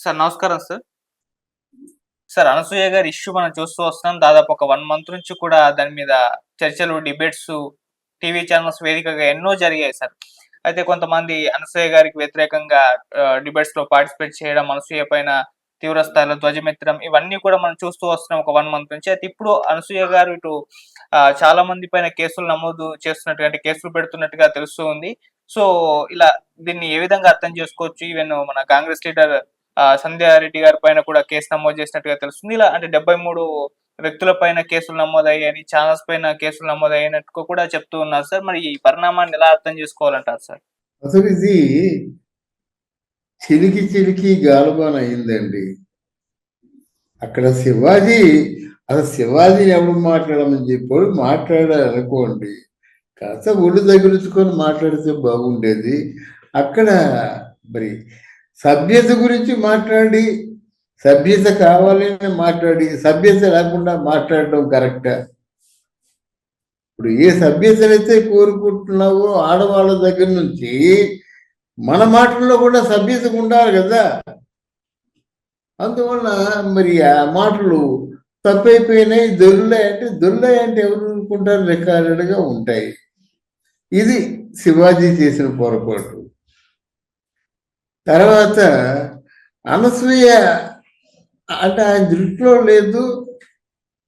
Sir నమస్కారం sir. Sir Anasuya గారి issue మనం చూస్తూ వస్తున్నాం. దాదాపు ఒక వన్ మంత్ నుంచి కూడా దాని మీద చర్చలు డిబేట్స్ టీవీ ఛానల్స్ వేదికగా ఎన్నో జరిగాయి సార్. అయితే కొంతమంది అనసూయ గారికి వ్యతిరేకంగా డిబేట్స్లో పార్టిసిపేట్ చేయడం అనసూయ పైన తీవ్ర స్థాయిలో ధ్వజమెత్తడం ఇవన్నీ కూడా మనం చూస్తూ వస్తున్నాం ఒక వన్ మంత్ నుంచి. అయితే ఇప్పుడు అనసూయ గారు ఇటు చాలా మంది పైన కేసులు నమోదు చేస్తున్నట్టుగా అంటే కేసులు పెడుతున్నట్టుగా తెలుస్తూ ఉంది. సో ఇలా దీన్ని ఏ విధంగా అర్థం చేసుకోవచ్చు? ఈవెన్ మన కాంగ్రెస్ లీడర్ సంధ్యారెడ్డి గారి పైన కూడా కేసు నమోదు చేసినట్టుగా తెలుస్తుంది. ఇలా అంటే డెబ్బై మూడు వ్యక్తుల పైన కేసులు నమోదయ్యాయని ఛానల్స్ పైన కేసులు నమోదయ్యినట్టు కూడా చెప్తూ ఉన్నారు సార్. మరి ఈ పరిణామాన్ని ఎలా అర్థం చేసుకోవాలంటారు సార్? అసలు ఇది చిలికి చిలికి గాలుబాన్ అయిందండి అక్కడ శివాజీ అసలు శివాజీని ఎవరు మాట్లాడమని చెప్పాడు? మాట్లాడాలనుకోండి కాస్త ఒళ్ళు తగిలించుకొని మాట్లాడితే బాగుండేది. అక్కడ మరి సభ్యత గురించి మాట్లాడి సభ్యత కావాలని మాట్లాడి సభ్యత లేకుండా మాట్లాడడం కరెక్టా. ఇప్పుడు ఏ సభ్యతనైతే కోరుకుంటున్నావో ఆడవాళ్ళ దగ్గర నుంచి మన మాటల్లో కూడా సభ్యత ఉండాలి కదా. అందువల్ల మరి ఆ మాటలు తప్పైపోయినాయి దొరులే అంటే దొరులే అంటే ఎవరు అనుకుంటారు? రికార్డెడ్గా ఉంటాయి. ఇది శివాజీ చేసిన పొరపాటు. తర్వాత అనసూయ అంటే ఆయన దృష్టిలో లేదు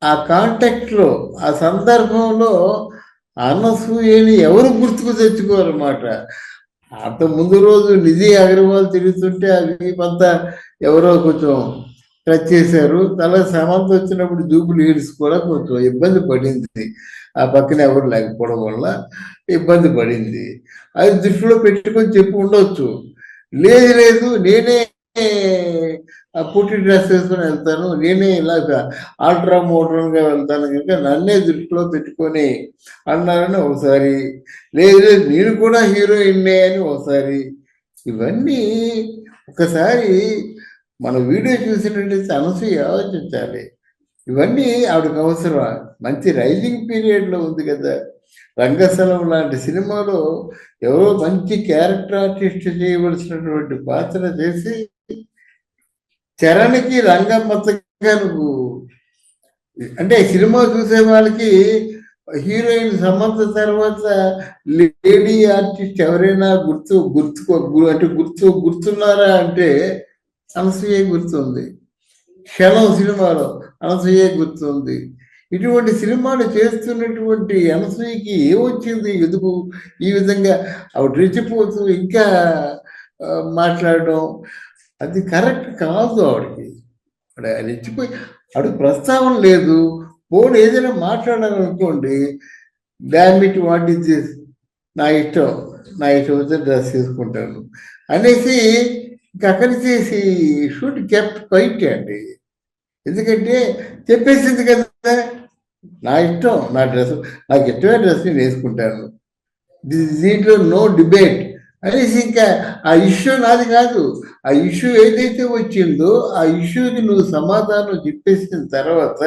ఆ కాంటాక్ట్లో ఆ సందర్భంలో అనసూయని ఎవరు గుర్తుకు తెచ్చుకోరన్నమాట. అంత ముందు రోజు నిధి అగర్వాల్ తిరుగుతుంటే అవి అంతా ఎవరో కొంచెం టచ్ చేశారు. తల సమంత వచ్చినప్పుడు జూబులు లీడ్స్ కూడా కొంచెం ఇబ్బంది పడింది. ఆ పక్కన ఎవరు లేకపోవడం వల్ల ఇబ్బంది పడింది. అది దృష్టిలో పెట్టుకొని చెప్పి ఉండొచ్చు. లేదు లేదు నేనే పుట్టి డ్రెస్ వేసుకొని వెళ్తాను నేనే ఇలాగ ఆల్ట్రా మోడర్న్ వెళ్తాను కనుక నన్నే దృష్టిలో పెట్టుకొని అన్నారని ఒకసారి లేదు లేదు నేను కూడా హీరోయిన్నే అని ఒకసారి. ఇవన్నీ ఒకసారి మన వీడియో చూసినట్టయితే అనసూయ ఆలోచించాలి. ఇవన్నీ ఆవిడకి అవసరమా? మంచి రైజింగ్ పీరియడ్లో ఉంది కదా. రంగస్థలం లాంటి సినిమాలో ఎవరో మంచి క్యారెక్టర్ ఆర్టిస్ట్ చేయవలసినటువంటి పాత్ర చేసి చరణ్కి రంగమ్మతగా నువ్వు అంటే సినిమా చూసే వాళ్ళకి హీరోయిన్ సమంత తర్వాత లేడీ ఆర్టిస్ట్ ఎవరైనా గుర్తు గుర్తుకో గు- అంటే గుర్తు గుర్తున్నారా అంటే అనసూయ గుర్తుంది. క్షణం సినిమాలో అనసూయ గుర్తుంది. ఇటువంటి సినిమాలు చేస్తున్నటువంటి అనసూయకి ఏమొచ్చింది? ఎందుకు ఈ విధంగా ఆవిడ రెచ్చిపోతూ ఇంకా మాట్లాడడం? అది కరెక్ట్ కాదు ఆవిడకి. ఆవిడ రెచ్చిపోయి ఆవిడ ప్రస్తావన లేదు. ఫోన్ ఏదైనా మాట్లాడాలనుకోండి damn it what is this నా ఇష్టం నా ఇష్టం వచ్చే డ్రెస్ తీసుకుంటాను అనేసి ఇంకా అక్కడి చేసి షూట్ కెప్ట్ క్వైట్ అండి. ఎందుకంటే చెప్పేసింది కదా నా ఇష్టం నా డ్రెస్ నాకు ఇష్టమైన డ్రెస్ నేను వేసుకుంటాను. దీంట్లో నో డిబేట్ అనేసి ఇంకా ఆ ఇష్యూ నాది కాదు. ఆ ఇష్యూ ఏదైతే వచ్చిందో ఆ ఇష్యూకి నువ్వు సమాధానం చెప్పేసిన తర్వాత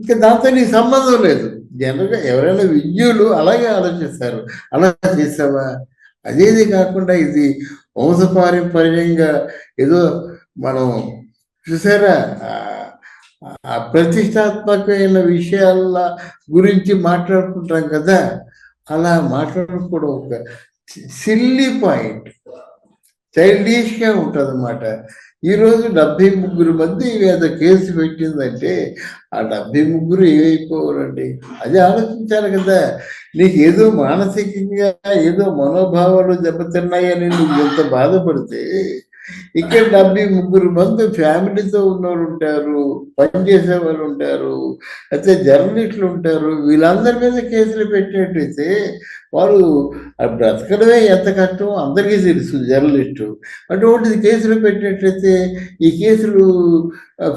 ఇంకా దాంతో నీ సంబంధం లేదు. జనరల్గా ఎవరైనా విద్యులు అలాగే ఆలోచిస్తారు. అలా చేసావా అదేది కాకుండా ఇది వంశపారంపర్యంగా ఏదో మనం చూసారా? ప్రతిష్టాత్మకమైన విషయాల గురించి మాట్లాడుకుంటాం కదా అలా మాట్లాడుకోవడం ఒక సిల్లీ పాయింట్ చైల్డిష్గా ఉంటుంది అన్నమాట ఈ రోజు డెబ్బై ముగ్గురు మంది వేద కేసు పెట్టిందంటే ఆ డెబ్బై ముగ్గురు ఏమైపోవాలండి? అది ఆలోచించాలి కదా. నీకు ఏదో మానసికంగా ఏదో మనోభావాలు దెబ్బతిన్నాయని నువ్వు ఎంత బాధపడితే ఇక్కడ డెబ్బై ముగ్గురు మంది ఫ్యామిలీతో ఉన్నవారు ఉంటారు పనిచేసే వాళ్ళు ఉంటారు అయితే జర్నలిస్టులు ఉంటారు వీళ్ళందరి మీద కేసులు పెట్టినట్టయితే వారు బ్రతకడమే ఎంత కష్టం అందరికీ తెలుసు జర్నలిస్టు. అటువంటిది కేసులు పెట్టినట్లయితే ఈ కేసులు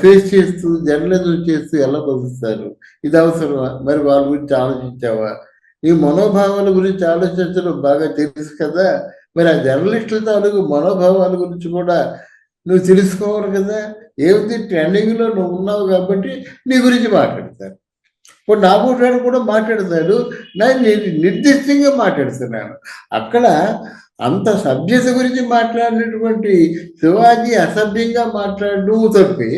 ఫేస్ చేస్తూ జర్నలిజం చేస్తూ ఎలా బతుకుతారు? ఇది అవసరమా? మరి వాళ్ళ గురించి ఆలోచించావా? ఈ మనోభావాల గురించి ఆలోచించడం బాగా తెలుసు కదా. మరి ఆ జర్నలిస్టుల తాలూకు మనోభావాల గురించి కూడా నువ్వు తెలుసుకోవాలి కదా. ఏమిటి ట్రెండింగ్లో నువ్వు ఉన్నావు కాబట్టి నీ గురించి మాట్లాడతారు. ఇప్పుడు నా కూడా కూడా మాట్లాడతాడు నేను నిర్దిష్టంగా మాట్లాడుతున్నాను. అక్కడ అంత సభ్యత గురించి మాట్లాడినటువంటి శివాజీ అసభ్యంగా మాట్లాడడం తప్పి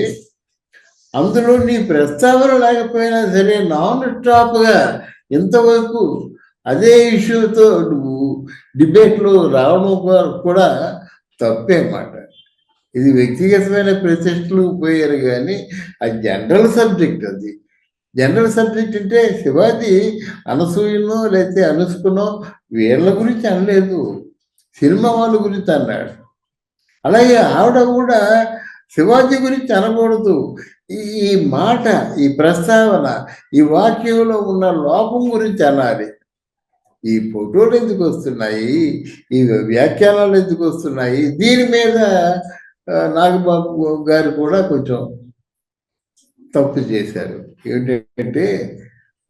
అందులో నీ ప్రస్తావన లేకపోయినా సరే నాన్ స్టాప్గా ఇంతవరకు అదే ఇష్యూతో నువ్వు డిబేట్లో రావడం కూడా- కూడా తప్పే మాట. ఇది వ్యక్తిగతమైన ప్రతిష్టలు పోయారు కానీ అది జనరల్ సబ్జెక్ట్ అది. జనరల్ సబ్జెక్ట్ అంటే శివాజీ అనసూయనో లేకపోతే అనుసుకునో వీళ్ళ గురించి అనలేదు. సినిమా వాళ్ళ గురించి అన్నాడు. అలాగే ఆవిడ కూడా శివాజీ గురించి అనకూడదు. ఈ ఈ మాట ఈ ప్రస్తావన ఈ వాక్యంలో ఉన్న లోపం గురించి అనాలి. ఈ ఫోటోలు ఎందుకు వస్తున్నాయి? ఈ వ్యాఖ్యానాలు ఎందుకు వస్తున్నాయి? దీని మీద నాగబాబు గారు కూడా కొంచెం తప్పు చేశారు. ఏంటంటే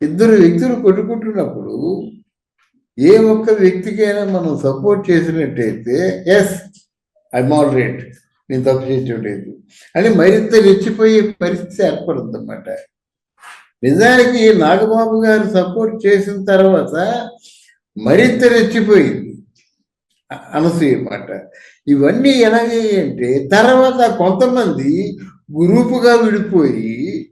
ఇద్దరు వ్యక్తులు కొట్టుకుంటున్నప్పుడు ఏ ఒక్క వ్యక్తికైనా మనం సపోర్ట్ చేసినట్టయితే ఎస్ ఐ మోడరేట్ నేను తప్పు చేసేటట్టు అని మరింత రెచ్చిపోయే పరిస్థితి ఏర్పడుతుంది అన్నమాట నిజానికి నాగబాబు గారు సపోర్ట్ చేసిన తర్వాత మరింత రెచ్చిపోయింది అనసూయ మాట ఇవన్నీ ఎలాగంటే తర్వాత కొంతమంది గ్రూపుగా విడిపోయి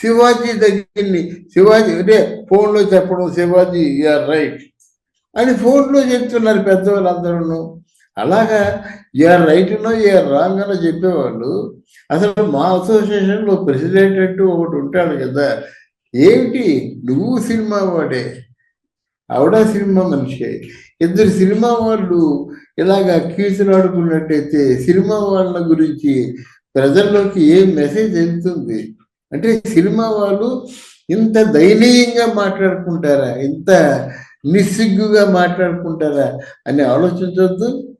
శివాజీ దగ్గరని శివాజీ అంటే ఫోన్లో చెప్పడం శివాజీ ఆర్ రైట్ అని ఫోన్లో చెప్తున్నారు పెద్దవాళ్ళందరూ అలాగా ఆర్ రైట్నో ఏ రాంగ్ అనో చెప్పేవాళ్ళు. అసలు మా అసోసియేషన్లో ప్రెసిడెంట్ అంటూ ఒకటి ఉంటాడు కదా. ఏమిటి? నువ్వు సినిమా వాడే. ఆవిడ సినిమా మనిషి. ఇద్దరు సినిమా వాళ్ళు ఇలాగా కీచులాడుకున్నట్టయితే సినిమా వాళ్ళ గురించి ప్రజల్లోకి ఏం మెసేజ్ వెళ్తుంది? అంటే సినిమా వాళ్ళు ఇంత దయనీయంగా మాట్లాడుకుంటారా? ఇంత నిస్సిగ్గుగా మాట్లాడుకుంటారా? అని ఆలోచించవద్దు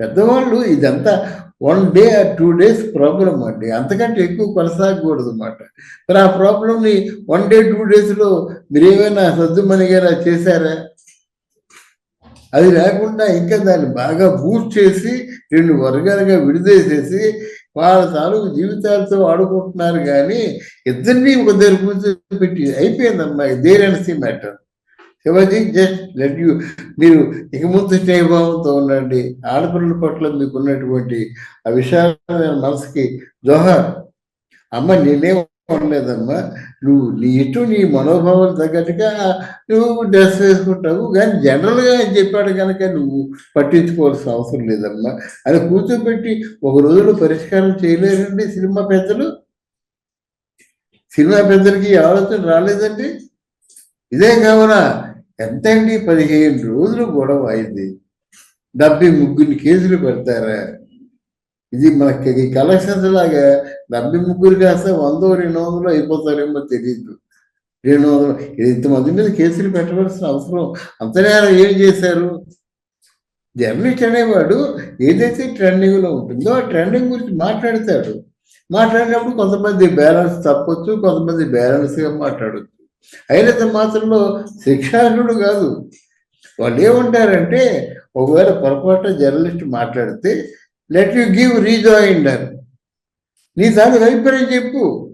పెద్దవాళ్ళు ఇదంతా one day or two days problem అండి. అంతకంటే ఎక్కువ కొనసాగకూడదు అన్నమాట. మరి ఆ ప్రాబ్లంని వన్ డే టూ డేస్లో మీరు ఏమైనా సర్దుమణిగా చేశారా? అది లేకుండా ఇంకా దాన్ని బాగా బూస్ట్ చేసి రెండు వర్గాలుగా విడిదేసేసి వాళ్ళ తాలూకు జీవితాలతో ఆడుకుంటున్నారు కానీ ఇద్దరిని ఒక దగ్గర కూర్చోబెట్టి అయిపోయిందమ్మా దేరెన్సీ matter Shivaji just let you మీరు ఇక ముందు స్నేహభావంతో ఉండండి. ఆడపిల్లల పట్ల మీకు ఉన్నటువంటి ఆ విశాలమైన మనసుకి జోహార్ అమ్మ నేనేం ఉండలేదమ్మా నువ్వు నీ ఇటు నీ మనోభావాలు తగ్గట్టుగా నువ్వు డ్రెస్ వేసుకుంటావు. కానీ జనరల్గా చెప్పాడు కనుక నువ్వు పట్టించుకోవాల్సిన అవసరం లేదమ్మా. అని కూర్చోబెట్టి ఒక రోజులో పరిష్కారం చేయలేరండి సినిమా పెద్దలు? సినిమా పెద్దలకి ఆలోచన రాలేదండి? ఇదే కావునా? ఎంత అండి పదిహేను రోజులు గొడవ అయింది. డెబ్బై ముగ్గురిని కేసులు పెడతారా? ఇది మనకి కలెక్షన్స్ లాగా డెబ్బై ముగ్గురు కాస్త వందో రెండు వందలు అయిపోతారేమో తెలియదు రెండు వందలు ఇంతమంది మీద కేసులు పెట్టవలసిన అవసరం. అంతనేరం ఏం చేశారు? జర్నలిస్ట్ అనేవాడు ఏదైతే ట్రెండింగ్లో ఉంటుందో ఆ ట్రెండింగ్ గురించి మాట్లాడతాడు. మాట్లాడినప్పుడు కొంతమంది బ్యాలెన్స్ తప్పొచ్చు కొంతమంది బ్యాలెన్స్ మాట్లాడచ్చు మాట్లాడొచ్చు. అయినంత మాత్రంలో శిక్షార్హుడు కాదు. వాళ్ళు ఏమంటారంటే ఒకవేళ పొరపాటు జర్నలిస్ట్ మాట్లాడితే లెట్ యు గివ్ రీజాయినర్ నీ దాని అభిప్రాయం చెప్పు.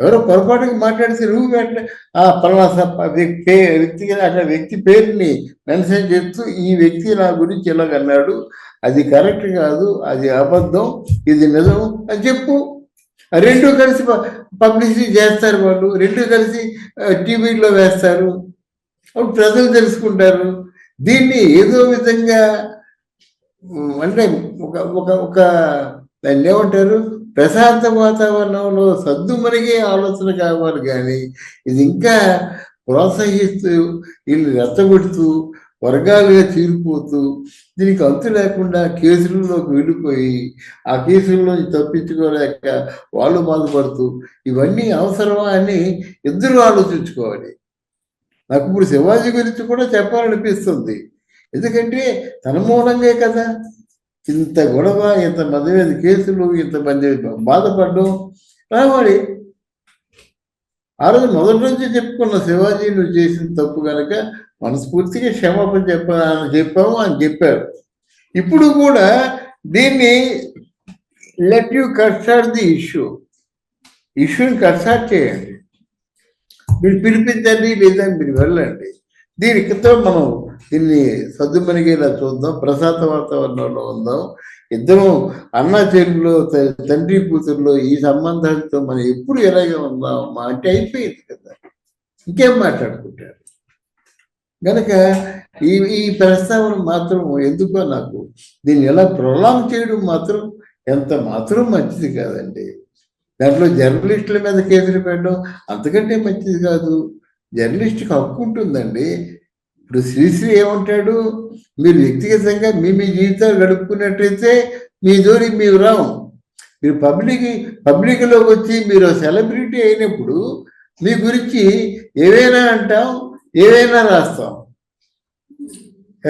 ఎవరో పొరపాటుకు మాట్లాడితే నువ్వు అట్లా ఆ పలానా వ్యక్తి పే- అట్లా వ్యక్తి పేరుని మెన్షన్ చేస్తూ ఈ వ్యక్తి నా గురించి ఇలాగన్నాడు అది కరెక్ట్ కాదు అది అబద్ధం ఇది నిజం అని చెప్పు. రెండు కలిసి పబ్లిసిటీ చేస్తారు వాళ్ళు. రెండు కలిసి టీవీలో వేస్తారు. అప్పుడు ప్రజలు తెలుసుకుంటారు. దీన్ని ఏదో విధంగా అంటే ఒక ఒక ఒక దాన్ని ఏమంటారు? ప్రశాంత వాతావరణంలో సద్దు మరిగే ఆలోచన కావాలి కానీ ఇది ఇంకా ప్రోత్సహిస్తూ వీళ్ళు రెచ్చగొడుతూ వర్గాలుగా చీరిపోతూ దీనికి అంతు లేకుండా కేసులలోకి వెళ్ళిపోయి ఆ కేసుల్లో తప్పించుకోలేక వాళ్ళు బాధపడుతూ ఇవన్నీ అవసరమా అని ఇద్దరు ఆలోచించుకోవాలి. నాకు ఇప్పుడు శివాజీ గురించి కూడా చెప్పాలనిపిస్తుంది. ఎందుకంటే తన మూలంగా కదా. ఇంత గొడవ ఇంత మంది మీద కేసులు ఇంతమంది బాధపడడం రావాలి. ఆ రోజు మొదటి నుంచి చెప్పుకున్న శివాజీ నువ్వు చేసిన తప్పు కనుక మనస్ఫూర్తిగా క్షమాపణ చెప్ప చెప్పాము అని చెప్పారు. ఇప్పుడు కూడా దీన్ని let you cut short the issue ఇష్యూని కట్సాట్ చేయండి. మీరు పిలిపించండి లేదా మీరు వెళ్ళండి. దీనితో మనం దీన్ని సద్దుమణిగేలా చూద్దాం. ప్రశాంత వాతావరణంలో ఉందాం. ఇద్దరం అన్న చెల్లిలో త- తండ్రి కూతురులో ఈ సంబంధాలతో మనం ఎప్పుడు ఎలాగే ఉందాం అంటే అయిపోయింది కదా. ఇంకేం మాట్లాడుకుంటారు? గనక ఈ ఈ ప్రస్తావన మాత్రం ఎందుకో నాకు దీన్ని ఎలా ప్రొలాంగ్ చేయడం మాత్రం ఎంత మాత్రం మంచిది కాదండి. దాంట్లో జర్నలిస్టుల మీద కేసులు పెట్టడం అంతకంటే మంచిది కాదు. జర్నలిస్ట్కి హక్కు ఉంటుందండి. ఇప్పుడు శ్రీశ్రీ ఏమంటాడు? మీరు వ్యక్తిగతంగా మీ మీ జీవితాలు గడుపుకున్నట్టయితే మీ జోలి మీరు రావు. మీరు పబ్లిక్ పబ్లిక్లోకి వచ్చి మీరు సెలబ్రిటీ అయినప్పుడు మీ గురించి ఏవైనా అంటాం ఏవైనా రాస్తాం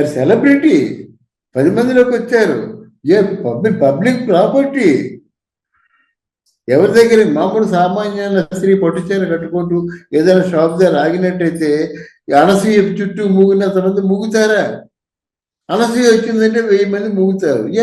సెలబ్రిటీ. పది మందిలోకి వచ్చారు. A public public property. ఎవరి దగ్గర మామూలు సామాన్య స్త్రీ పట్టుచీర కట్టుకుంటూ ఏదైనా షాప్ దగ్గర ఆగినట్టయితే అనసూయ చుట్టూ మూగినంత మంది మూగుతారా? అనసూయ వచ్చిందంటే వెయ్యి మంది మూగుతారు. ఏ